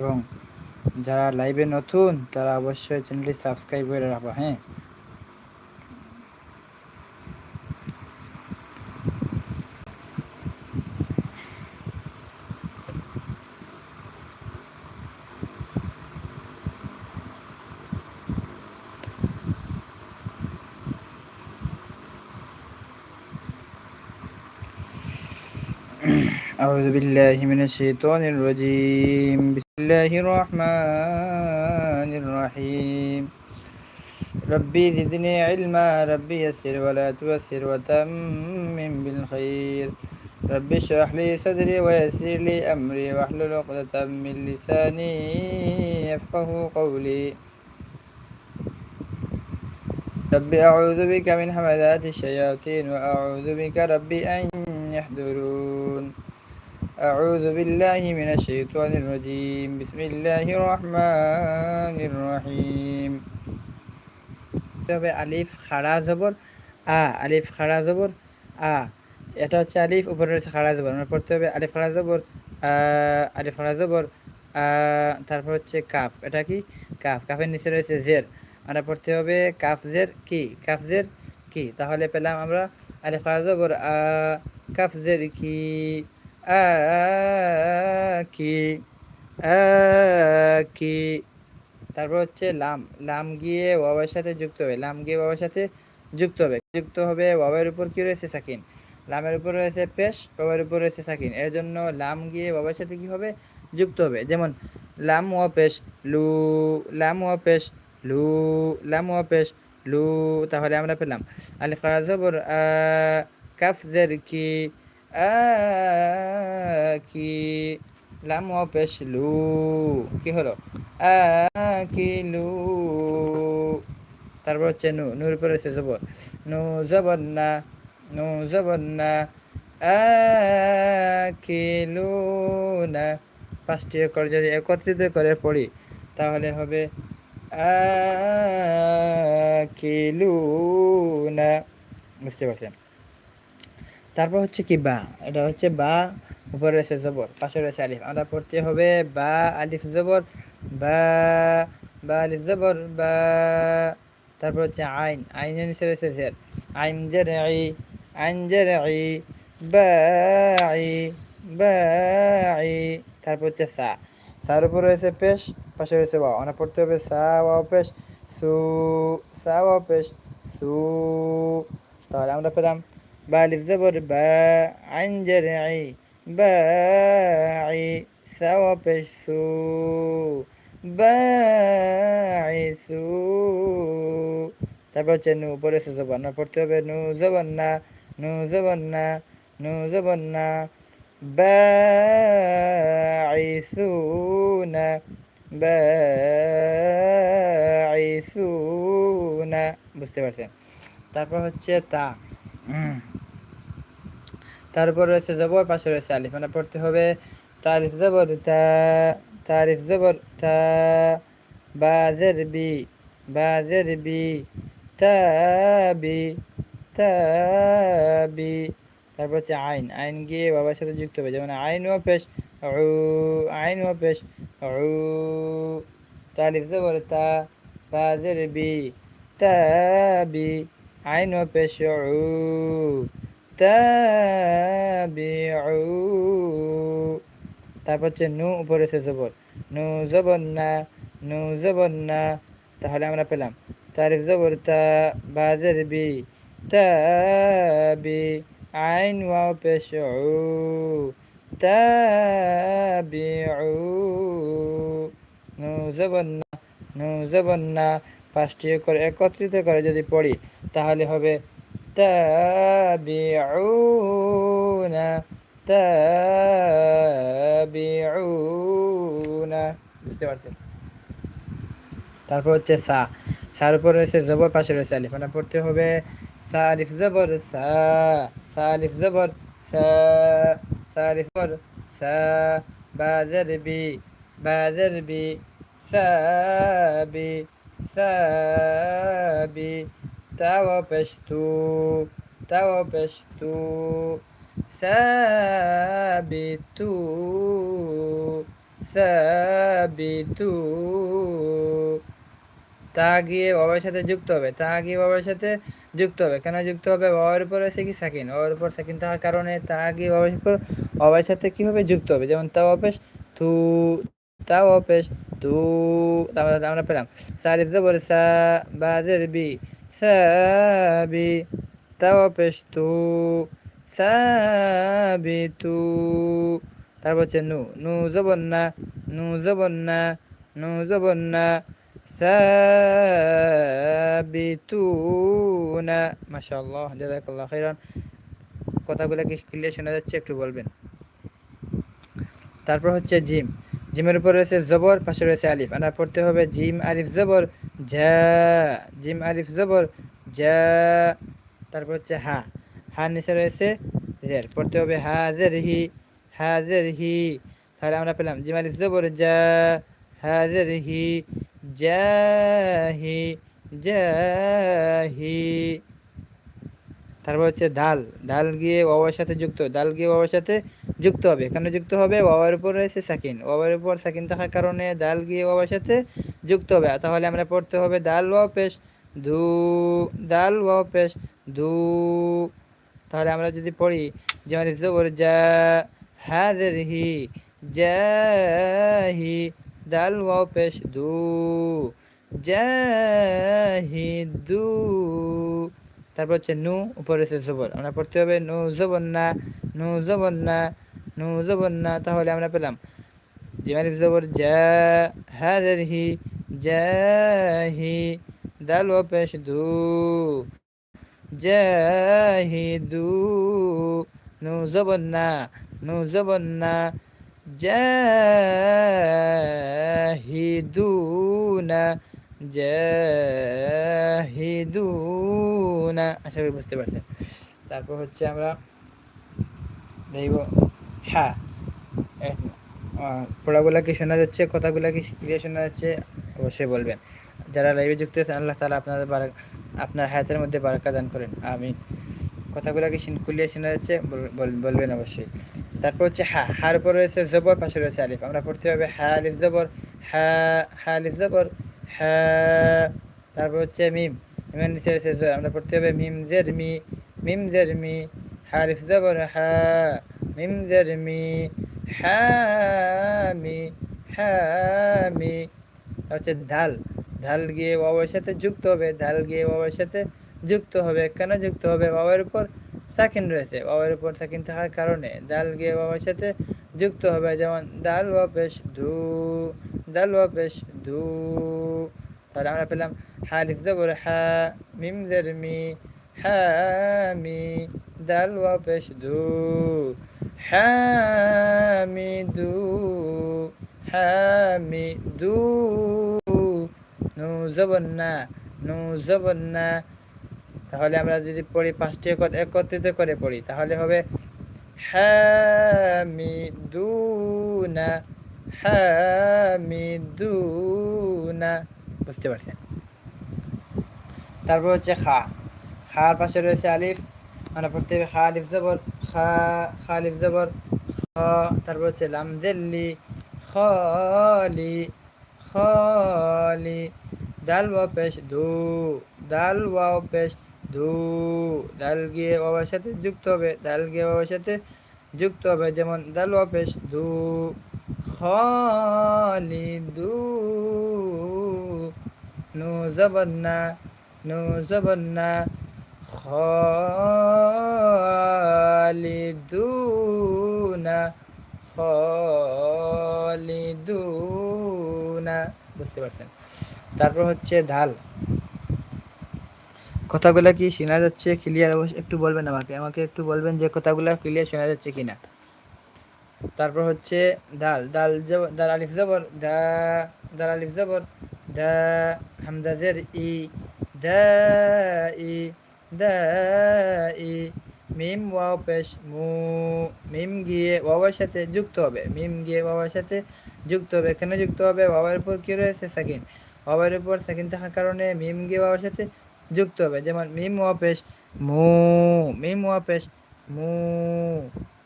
এবং যারা লাইভে নতুন তারা অবশ্যই চ্যানেলটি সাবস্ক্রাইব করে রাখবা হ্যাঁ أعوذ بالله من الشيطان الرجيم بسم الله الرحمن الرحيم. ربي زدني علما ربي يسر ولا تيسر وتمم بالخير. ربي اشرح لي صدري ويسر لي أمري واحلل عقدة من لساني يفقه قولي. ربي أعوذ بك من همذات الشياطين وأعوذ بك ربي أن يحضرون. أعوذ بالله من الشيطان الرجيم بسم الله الرحمن الرحيم তবে আলিফ খাড়া জবর আ আলিফ খাড়া জবর আ এটা হচ্ছে আলিফ উপরে রয়েছে খাড়া জবর আমরা পড়তে হবে আলিফ খাড়া জবর আ আলিফ খাড়া জবর আ তারপর হচ্ছে কাফ এটা কি কাফ কাফের নিচে রয়েছে জের আমরা পড়তে হবে কাফ জের কি কাফ জের কি তাহলে পেলাম আমরা আলিফ খাড়া জবর আ কাফ জের কি কি কি। তারপর হচ্ছে লাম লাম গিয়ে ওয়াবের সাথে যুক্ত হবে। লাম গিয়ে বাবার সাথে যুক্ত হবে। যুক্ত হবে বাবার উপর কি রয়েছে? সাকিন। লামের উপর রয়েছে পেশ বাবার উপর রয়েছে সাকিন। এর জন্য লাম গিয়ে বাবার সাথে কি হবে? যুক্ত হবে। যেমন, লাম ওয়া পেশ, লু, লাম ওয়া পেশ, লু, লাম ওয়া পেশ, লু, তাহলে আমরা পেলাম। আলিফ জবর কাফ জের কি আকি, লাম পেশ লু কি হলো? আকিলু। তারপর হচ্ছে নু, নুর পরে হচ্ছে জবর। নু জবর না, নু জবর না, আকিলু না। পাঁচটি করে যদি একত্রিত করে পড়ি, তাহলে হবে আকিলু না। বুঝতে পারছেন? তারপর হচ্ছে কি বা? এটা হচ্ছে বা উপরে রয়েছে জবর পাশে রয়েছে আলিফ। আমরা পড়তে হবে বা, আলিফ জবর, বা বা, আলিফ জবর, বা। তারপর হচ্ছে আইন, আইনের নিচে রয়েছে জের। আইন জের আই আইন জের আই বা আই বা আই তারপর হচ্ছে সা। সার উপর রয়েছে পেশ, পাশে রয়েছে বা আমরা পড়তে হবে সা ওয়া পেশ, সু, সা ওয়া পেশ, সু। তাহলে আমরা পেলাম বা আলিফ জবর বা আইন জের আই বা আই সাওয়া পেশ সু আই সু তারপর হচ্ছে নু পরে সে জবান না পড়তে হবে। নু জবান না নু জবান না নু জবান না বা আই সু না বা আই সু না বুঝতে পারছেন? তারপর হচ্ছে তা তারপর রয়েছে জবর, পাশে রয়েছে আলিফ। মানে পড়তে হবে তারিফ জবর, তা, তারিফ জবর, তা, বাজের বি বাজের বি তাবি তাবি তারপর হচ্ছে আইন। আইন গিয়ে বাবার সাথে যুক্ত হবে। যেমন আইন ও পেশ আইন ও পেশ তারিফ জবর, তা, বাজের বি তাবি আইন ও পেশ তারপর হচ্ছে নু উপরে সে জবর। নু জবর না, নু জবর না। তাহলে আমরা পেলাম। তারিফ জবর তা বাজের বি তাবি আইন ওয়াও পেশ তাবিউ নু জবর না, নু জবর না। পাঁচটি একত্রিত করে যদি পড়ি, তাহলে হবে تابعون تابعون বুঝতে পারছেন তারপর হচ্ছে সা সার উপর রয়েছে জবর পাশে রয়েছে আলিফ মানে পড়তে হবে সা আলিফ জবর সা সা আলিফ জবর সা সা আলিফ জবর সা বাজার বি বাজার বি সাবি সাবি توبشت توبشت ثابت সাবিতু তা গিয়ে বাবার সাথে যুক্ত হবে তা গিয়ে বাবার সাথে যুক্ত হবে কেন যুক্ত হবে বাবার উপর আছে কি সাকিন বাবার উপর সাকিন থাকার কারণে তা গিয়ে বাবার উপর বাবার সাথে কি হবে যুক্ত হবে যেমন তাও অপেশ তু তাও অপেশ তু আমরা আমরা পেলাম সারিফ জবর সা বাজের বি অপেশ তু সাবিতু। তারপর হচ্ছে নু নু জবন্না নু জবন্না, নু জবন জবন্না, সাবিতুনা। মাশাআল্লাহ, জাযাকাল্লাহ খাইরান। কথাগুলো কি ক্লিয়ার শোনা যাচ্ছে একটু বলবেন? তারপর হচ্ছে জিম। জিমের উপর রয়েছে জবর, পাশে রয়েছে আলিফ। আনা পড়তে হবে জিম, আলিফ, জবর। ঝা জিম, আলিফ, জবর, জা, তারপর হচ্ছে হা। হা নিচে রয়েছে জের, পড়তে হবে হা, জের, হি, হা, জের, হি। তাহলে আমরা পেলাম জিম, আলিফ, জবর, জা, হা, জের, হি জাহি জাহি তারপর হচ্ছে ডাল ডাল গিয়ে বাবার সাথে যুক্ত ডাল গিয়ে বাবার সাথে যুক্ত হবে। কেন যুক্ত হবে? বাবার উপর রয়েছে সাকিন। বাবার উপর সাকিন থাকার কারণে ডাল গিয়ে বাবার সাথে যুক্ত হবে। তাহলে আমরা পড়তে হবে ডাল ওয়াও পেশ ধু ডাল ওয়াও পেশ ধু তাহলে আমরা যদি পড়ি, যেমন জবর যা হাজের হি জাহি দাল ওয়াও পেশ, দু জাহিদু তারপর হচ্ছে নু, উপরে সে জবর আমরা পড়তে হবে নু জবর না, নু জবর না, নু জবর না, তাহলে আমরা পেলাম। জিমালিফ জবর যা হাজার হি জাহি দাল, ও, পেশ, দু। জাহিদু নু জবর না, নু জবর না জাহিদুনা জাহিদুনা আশা করি বুঝতে পারছেন। তারপর হচ্ছে আমরা দেখব হ্যাঁ পড়াগুলা কি শোনা যাচ্ছে, কথাগুলা কি ক্লিয়ার শোনা যাচ্ছে, অবশ্যই বলবেন। যারা লাইভে যুক্ত আছেন, আল্লাহ তালা আপনাদের আপনার হায়াতের মধ্যে বারাকা দান করেন আমি কথাগুলো কি ক্লিয়ার শোনা যাচ্ছে বলবেন অবশ্যই। তারপর হচ্ছে হা হার উপর রয়েছে জবর, পাশে রয়েছে আলিফ। আমরা পড়তে হবে হা আলিফ, জবর হা হা আলিফ, জবর হা তারপর হচ্ছে মিম। মিমের নিচে জোর আমরা পড়তে হবে মিম জের মি মিম জের মি হা আলিফ জবর হা, মিম জের মি হা মি হা, মি। হচ্ছে ধাল ধাল গিয়ে বাবার সাথে যুক্ত হবে, ধাল গিয়ে বাবার সাথে যুক্ত হবে কেন যুক্ত হবে, বাবার উপর সাকিন রয়েছে, বাবার উপর সাকিন থাকার কারণে দাল গিয়ে বাবার সাথে যুক্ত হবে, যেমন দাল ওয়াপেশ ধু দাল ওয়াপেশ ধু। তাহলে আমরা পেলাম হালিফ জবর হা মিম জের মি হা মি দাল ওয়াপেশ ধু হামিদু হামিদু নু জবন্না নু জবন্না তাহলে আমরা যদি পড়ি পাঁচটি একত্রিত করে পড়ি, তাহলে হবে হামিদুনা হামিদুনা বুঝতে পারছেন। তারপর হচ্ছে খা। খার পাশে রয়েছে আলিফ। আমরা পড়তে হবে খা, আলিফ জবর, খা খা, আলিফ জবর, খ। তারপর হচ্ছে লামজেল্লি খলি খলি দাল, ওয়া, পেশ, দু। দাল, ওয়া পেশ, দু। দাল গিয়ে বাবার সাথে যুক্ত হবে। দাল গিয়ে বাবার সাথে যুক্ত হবে। যেমন দাল অপেশ দু। খালিদু নু জবন্না নু জবন্না খালিদুনা খালিদুনা। বুঝতে পারছেন? তারপর হচ্ছে ধাল। কথাগুলো কি শোনা যাচ্ছে? ক্লিয়ার একটু বলবেন আমাকে। আমাকে একটু বলবেন যে কথাগুলো ক্লিয়ার শোনা যাচ্ছে কিনা। তারপর হচ্ছে দাল দাল দাল আলিফ জবর, দা, দাল আলিফ জবর, দা হামদা ই, দা ই দা, ই, মিম, ওয়াও, পেশ, মু, মিম গিয়ে বাবার সাথে যুক্ত হবে। মিম গিয়ে বাবার সাথে যুক্ত হবে। কেন যুক্ত হবে বাবার উপর কি রয়েছে? সেকেন্ড বাবার উপর সেকেন্ড থাকার কারণে মিম গিয়ে বাবার সাথে যুক্ত হবে। যেমন মিম ওয়াপেশ মু, মিম ওয়াপেশ মু,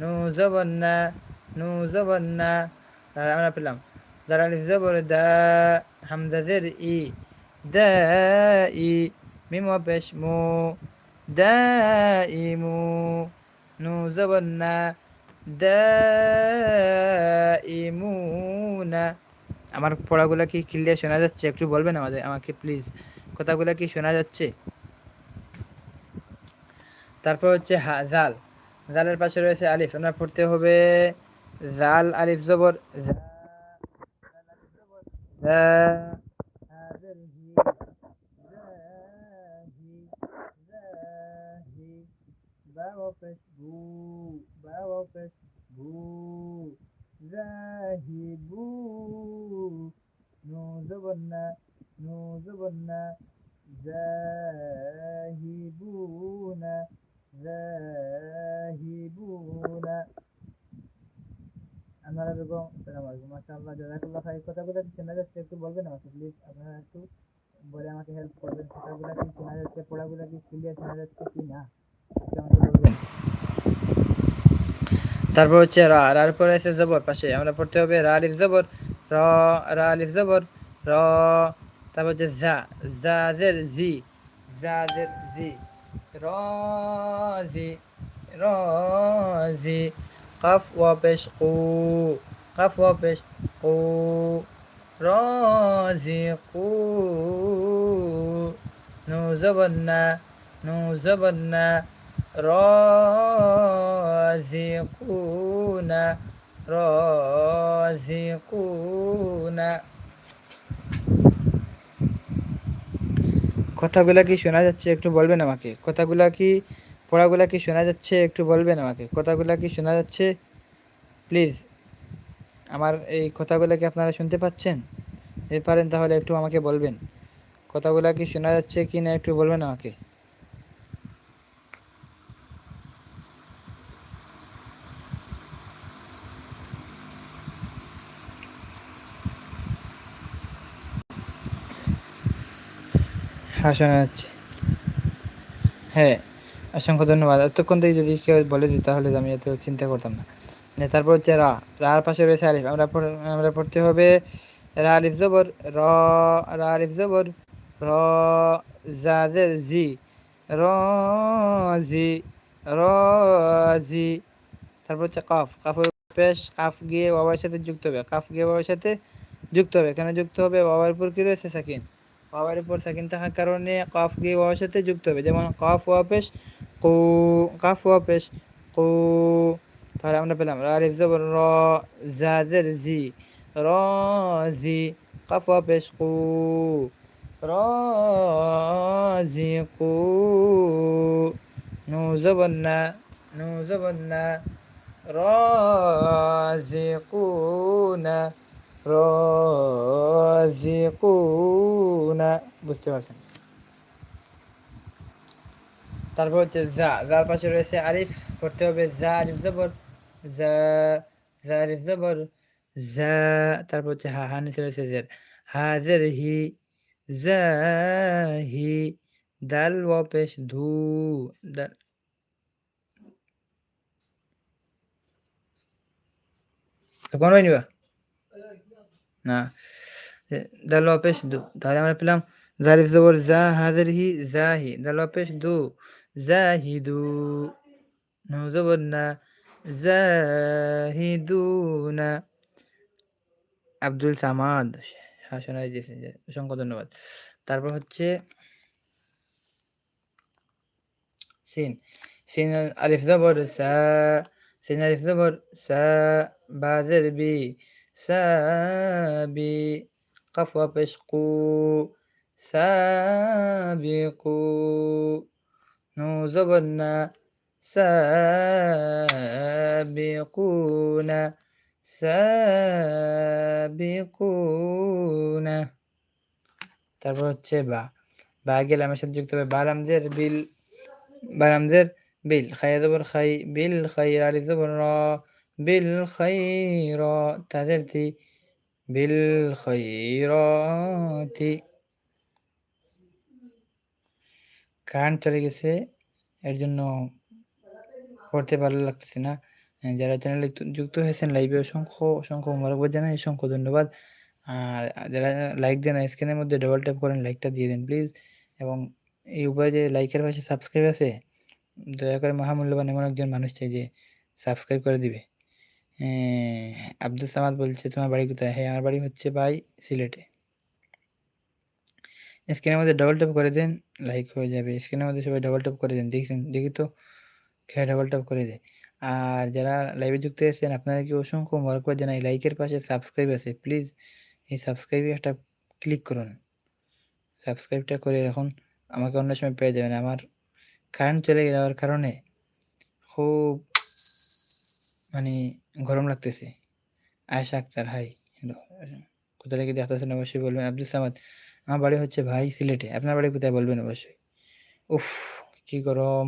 নু জবন্না নু জবন্না আমরা পেলাম। আলিফ জবর ই ই, মিম মু নু জবর না। আমার পড়াগুলো কি ক্লিয়ার শোনা যাচ্ছে? একটু বলবেন আমাদের, আমাকে প্লিজ কথাগুলো কি শোনা যাচ্ছে? তারপর হচ্ছে হা, জাল। জালের পাশে রয়েছে আলিফ। আমরা পড়তে হবে জাল আলিফ জবর জাহিবু নু জবন্না নু জবন্না জাহিবুনা জাহিবুনা আপনারা বেগম আসসালামু আলাইকুম মাশাআল্লাহ, জাযাকাল্লাহ খাইর কথাগুলো কি শোনা যাচ্ছে, একটু বলবেন আমাকে প্লিজ আপনারা একটু বলে আমাকে হেল্প করবেন। কথাগুলো কি শোনা যাচ্ছে, পড়াগুলো কি ক্লিয়ার শোনা যাচ্ছে কি না? তারপর হচ্ছে রা রার পরে আছে জবর, পাশে আমরা পড়তে হবে রা আলিফ জবর, র, রা আলিফ জবর, র, তারপর হচ্ছে জা জাদের জি জাদের জি, র জি, র ওয়া ওয়া পেশ কু রাজি কু নু জবন্না নু জবন্না রাজিকুনা রাজিকুনা কথাগুলা কি শোনা যাচ্ছে? একটু বলবেন আমাকে। কথাগুলা কি পড়াগুলা কি শোনা যাচ্ছে? একটু বলবেন আমাকে। কথাগুলা কি শোনা যাচ্ছে? প্লিজ আমার এই কথাগুলো কি আপনারা শুনতে পাচ্ছেন? এই পারেন তাহলে একটু আমাকে বলবেন। কথাগুলা কি শোনা যাচ্ছে কি না একটু বলবেন আমাকে? হ্যাঁ শোনা যাচ্ছে। হ্যাঁ। অসংখ্য ধন্যবাদ। এতক্ষণ থেকে যদি কেউ বলে দিত, তাহলে আমি এত চিন্তা করতাম না। তারপর হচ্ছে রা, রার পাশে রয়েছে আলিফ। আমরা আমরা পড়তে হবে রা, আলিফ, জবর। র, রা, আলিফ, জবর। র জাদের জি র জি। র, জি। তারপর হচ্ছে কাফ। কাফ পেশ, কাফ গিয়ে বাবার সাথে যুক্ত হবে। কাফ গিয়ে বাবার সাথে যুক্ত হবে। কেন যুক্ত হবে? বাবার উপর কি রয়েছে? সাকিন। বাবার উপর সাকিন থাকার কারণে কফ গিয়ে বাবার সাথে যুক্ত হবে। যেমন কফ ওয়াপেশ কু কাফ ওয়াপেশ কু, তাহলে আমরা পেলাম আলিফ জবর র, জাদের জি, র, জি কাফ ওয়াপেশ কু, র, জি, কু, নু জবর না, নু জবর না, র, জি, কু, না রাজিকুনা। বুঝতে পারছেন? তারপর হচ্ছে যা, যার পাশে রয়েছে আরিফ, পড়তে হবে যা, আরিফ জবর, যা যা, আরিফ জবর, যা, তারপর হচ্ছে হা হা, নিচে রয়েছে জের। হাজের হি হি, দাল ওয়াপেশ ধু দাল কোন নিবা? পেশ দু। তাহলে আমরা পেলাম জারিফ জবর জা হি দু। নুন জবর না। আব্দুল সামাদ অসংখ্য ধন্যবাদ। তারপর হচ্ছে সিন। সিন আলিফ জবর সা সিন আলিফ জবর সা বি সাবি قف وبشقوا سابقوا نو زبرنا سابقون সাবিকুনা তারপর হচ্ছে বা বা গেলে আমার সাথে যুক্ত হবে বারামদের বিল বারামদের বিল খাই জবর খাই বিল খাই আলি জবর র বিল খাই র তাদের তি বিল খৈরতি কারেন্ট চলে গেছে, এর জন্য পড়তে ভালো লাগতেছে না। যারা চ্যানেলে যুক্ত হয়েছেন লাইভে অসংখ্য অসংখ্য মোবারকবাদ জানাই, অসংখ্য ধন্যবাদ। আর যারা লাইক দেন স্ক্রিনের মধ্যে ডবল ট্যাপ করেন লাইকটা দিয়ে দিন প্লিজ এবং এই উপরে যে লাইকের পাশে সাবস্ক্রাইব আছে, দয়া করে মহামূল্যবান এমন একজন মানুষ চাই যে সাবস্ক্রাইব করে দিবে। আব্দুল সামাদ বলছে, তোমার বাড়ি কোথায়? হ্যাঁ আমার বাড়ি হচ্ছে ভাই সিলেটে। স্ক্রিনের মধ্যে ডবল ট্যাপ করে দেন লাইক হয়ে যাবে। স্ক্রিনের মধ্যে সবাই ডবল ট্যাপ করে দেন, দেখছেন? দেখি তো, খেয়ে ডবল ট্যাপ করে দেয়। আর যারা লাইভে যুক্ত আছেন, আপনাদেরকে অসংখ্য মরকবাদ জানাই। লাইকের পাশে সাবস্ক্রাইব আছে প্লিজ এই সাবস্ক্রাইবে একটা ক্লিক করুন। সাবস্ক্রাইবটা করে রাখুন, আমাকে অন্য সময় পেয়ে যাবেন। আমার কারেন্ট চলে যাওয়ার কারণে খুব মানে গরম লাগতেছে। আয়েশা আক্তার হাই হ্যালো কোথা থেকে দেখতেছেন অবশ্যই বলবেন। আব্দুল সামাদ, আমার বাড়ি হচ্ছে ভাই সিলেটে, আপনার বাড়ি কোথায় বলবেন অবশ্যই? উফ, কি গরম।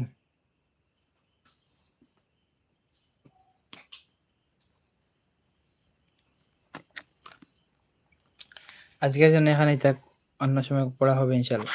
আজকের জন্য এখানেই থাক, অন্য সময় পড়া হবে ইনশাল্লাহ।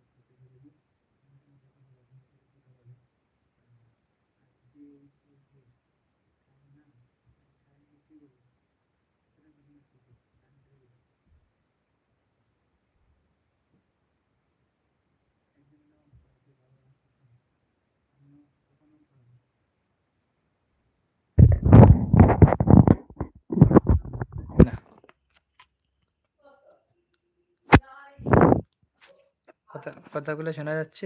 কথা কথাগুলো শোনা যাচ্ছে?